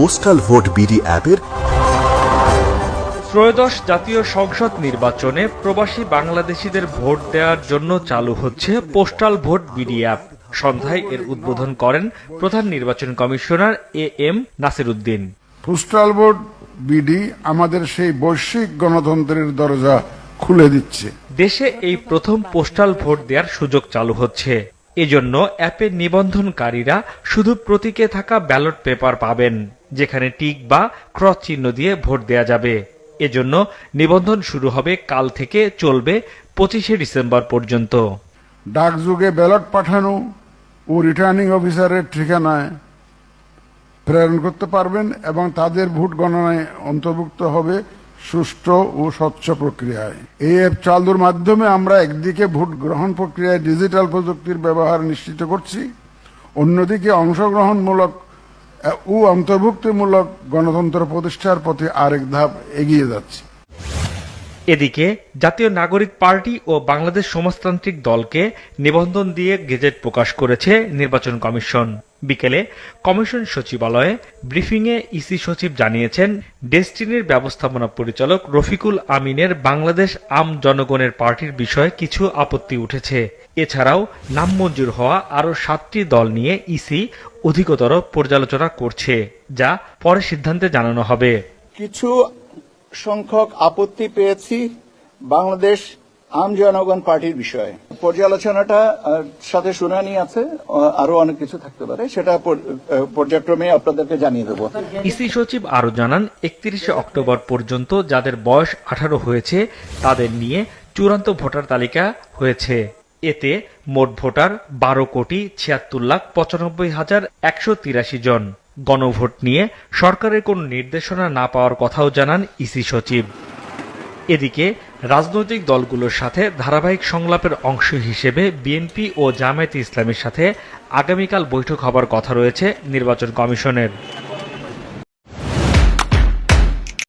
Postal vote BD অ্যাপের ত্রয়োদশ জাতীয় সংসদ নির্বাচনে প্রবাসী বাংলাদেশিদের ভোট দেওয়ার জন্য চালু হচ্ছে পোস্টাল ভোট বিডি অ্যাপ। সন্ধ্যায় এর উদ্বোধন করেন প্রধান নির্বাচন commissioner A M Nasir Uddin postal vote BD আমাদের সেই বৈশ্বিক গণতন্ত্রের দরজা খুলে দিচ্ছে। দেশে এই প্রথম পোস্টাল ভোট দেওয়ার সুযোগ চালু হচ্ছে। এজন্য অ্যাপে নিবন্ধনকারীরা শুধু প্রতীকে থাকা ব্যালট পেপার পাবেন। যেখানে টিক বা ক্রস চিহ্ন দিয়ে ভোট দেয়া যাবে। এজন্য নিবন্ধন শুরু হবে কাল থেকে চলবে পঁচিশে ডিসেম্বর পর্যন্ত। ডাকযুগে ব্যালট পাঠানো ও রিটার্নিং অফিসারের ঠিকানায় প্রেরণ করতে পারবেন এবং তাদের ভোট গণনায় অন্তর্ভুক্ত হবে সুষ্ঠু ও স্বচ্ছ প্রক্রিয়ায়। এই অ্যাপ চালুর মাধ্যমে আমরা একদিকে ভোট গ্রহণ প্রক্রিয়ায় ডিজিটাল প্রযুক্তির ব্যবহার নিশ্চিত করছি, অন্যদিকে অংশগ্রহণমূলক ও অন্তর্ভুক্তিমূলক গণতন্ত্র প্রতিষ্ঠার পথে আরেক ধাপ এগিয়ে যাচ্ছে। এদিকে, জাতীয় নাগরিক পার্টি ও বাংলাদেশ সমাজতান্ত্রিক দলকে নিবন্ধন দিয়ে গেজেট প্রকাশ করেছে নির্বাচন কমিশন। বিকেলে কমিশন সচিবালয়ে ব্রিফিংয়ে ইসি সচিব জানিয়েছেন, ডেস্টিনির ব্যবস্থাপনা পরিচালক রফিকুল আমিনের বাংলাদেশ আম জনগণের পার্টির বিষয়ে কিছু আপত্তি উঠেছে। এছাড়াও নাম মঞ্জুর হওয়া আরও সাতটি দল নিয়ে ইসি অধিকতর পর্যালোচনা করছে, যা পরে সিদ্ধান্তে জানানো হবে। কিছু সংখ্যক আপত্তি পেয়েছি বাংলাদেশ আম জনগণ পার্টির বিষয়ে। পর্যালোচনাটা সাথে শুনানি আছে আরও অনেক কিছু থাকতে পারে, সেটা পর্যায়ক্রমে আপনাদেরকে জানিয়ে দেবো। ইসি সচিব আরও জানান, একত্রিশে অক্টোবর পর্যন্ত যাদের বয়স আঠারো হয়েছে, তাদের নিয়ে চূড়ান্ত ভোটার তালিকা হয়েছে। এতে মোট ভোটার বারো কোটি ছিয়াত্তর লাখ পঁচানব্বই হাজার একশো তিরাশি জন। গণভোট নিয়ে সরকারের কোনো নির্দেশনা না পাওয়ার কথাও জানান ইসি সচিব। এদিকে রাজনৈতিক দলগুলোর সাথে ধারাবাহিক সংলাপের অংশ হিসেবে বিএনপি ও জামায়াতে ইসলামের সাথে আগামীকাল বৈঠক হবার কথা রয়েছে নির্বাচন কমিশনের।